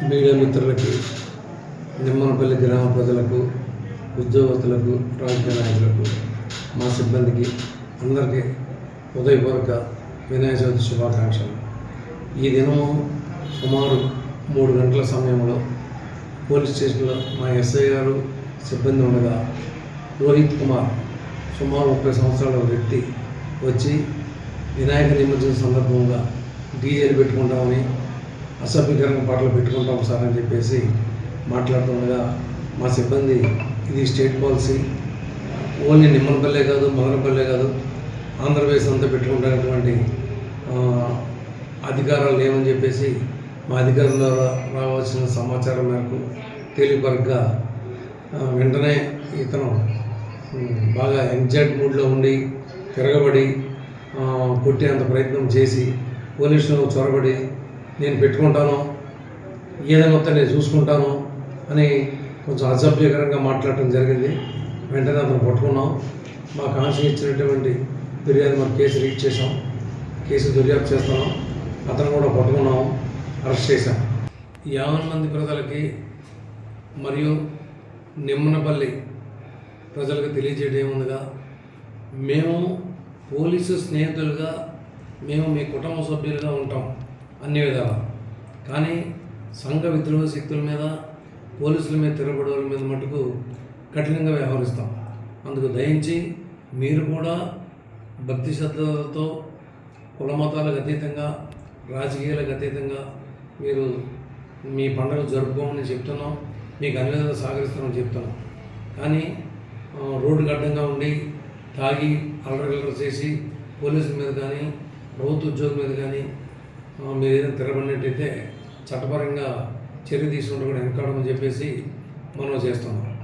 Media మిత్రులకి నిమ్మనపల్లి గ్రామ ప్రజలకు ఉద్యోగస్తులకు రాజకీయ నాయకులకు మా సిబ్బందికి అందరికీ హృదయపూర్వక వినాయక చవితి శుభాకాంక్షలు. ఈ దినము సుమారు మూడు గంటల సమయంలో పోలీస్ స్టేషన్లో మా ఎస్ఐ గారు సిబ్బంది ఉండగా రోహిత్ కుమార్ సుమారు ముప్పై సంవత్సరాల వ్యక్తి వచ్చి వినాయక నిమజ్జన సందర్భంగా డీజేలు పెట్టుకుంటామని అసభ్యకరంగా పాటలు పెట్టుకుంటాం సార్ అని చెప్పేసి మాట్లాడుతుండగా మా సిబ్బంది ఇది స్టేట్ పాలసీ. ఓన్లీ నిమ్మనపల్లె కాదు మదనపల్లె కాదు ఆంధ్రప్రదేశ్ అంతా పెట్టుకుంటున్నటువంటి అధికారాలు లేవని చెప్పేసి మా అధికారులు రావాల్సిన సమాచారం మేరకు తేలిపరగ్గా వెంటనే ఇతను బాగా ఎంజాయిడ్ మూడ్లో ఉండి తిరగబడి కొట్టేంత ప్రయత్నం చేసి పోలీసులు చొరబడి నేను పెట్టుకుంటాను ఏదైనా మొత్తం నేను చూసుకుంటాను అని కొంచెం అసభ్యకరంగా మాట్లాడటం జరిగింది. వెంటనే అతను పట్టుకున్నాం. మా కాన్షియస్ ఇచ్చినటువంటి ఫిర్యాదు మనం కేసు రీచ్ చేసాం కేసు దర్యాప్తు చేస్తున్నాం. అతను కూడా పట్టుకున్నాం. అరెస్ట్ చేశాం. యాభై మంది ప్రజలకి మరియు నిమ్మనపల్లి ప్రజలకు తెలియజేయడం ఏముందిగా? మేము పోలీసు స్నేహితులుగా మేము మీ కుటుంబ సభ్యులుగా ఉంటాం. అన్ని విధాల. కానీ సంఘ విద్రోహ శక్తుల మీద పోలీసుల మీద తిరగబడవల మీద మటుకు కఠినంగా వ్యవహరిస్తాం. అందుకు దయించి మీరు కూడా భక్తి శ్రద్ధలతో కుల మతాలకు అతీతంగా రాజకీయాలకు అతీతంగా మీరు మీ పండుగ జరుపుకోమని చెప్తున్నాం. మీకు అన్ని విధాలు సహకరిస్తామని చెప్తున్నాం. కానీ రోడ్డు రోడ్డుకు అడ్డంగా ఉండి తాగి అల్లరగల్లర చేసి పోలీసుల మీద కానీ ప్రభుత్వ ఉద్యోగుల మీద కానీ మీరు ఏదైనా తిరగబడినట్టయితే చట్టపరంగా చర్య తీసుకుంటూ కూడా వెనకాడమని చెప్పేసి మనం చేస్తున్నాం.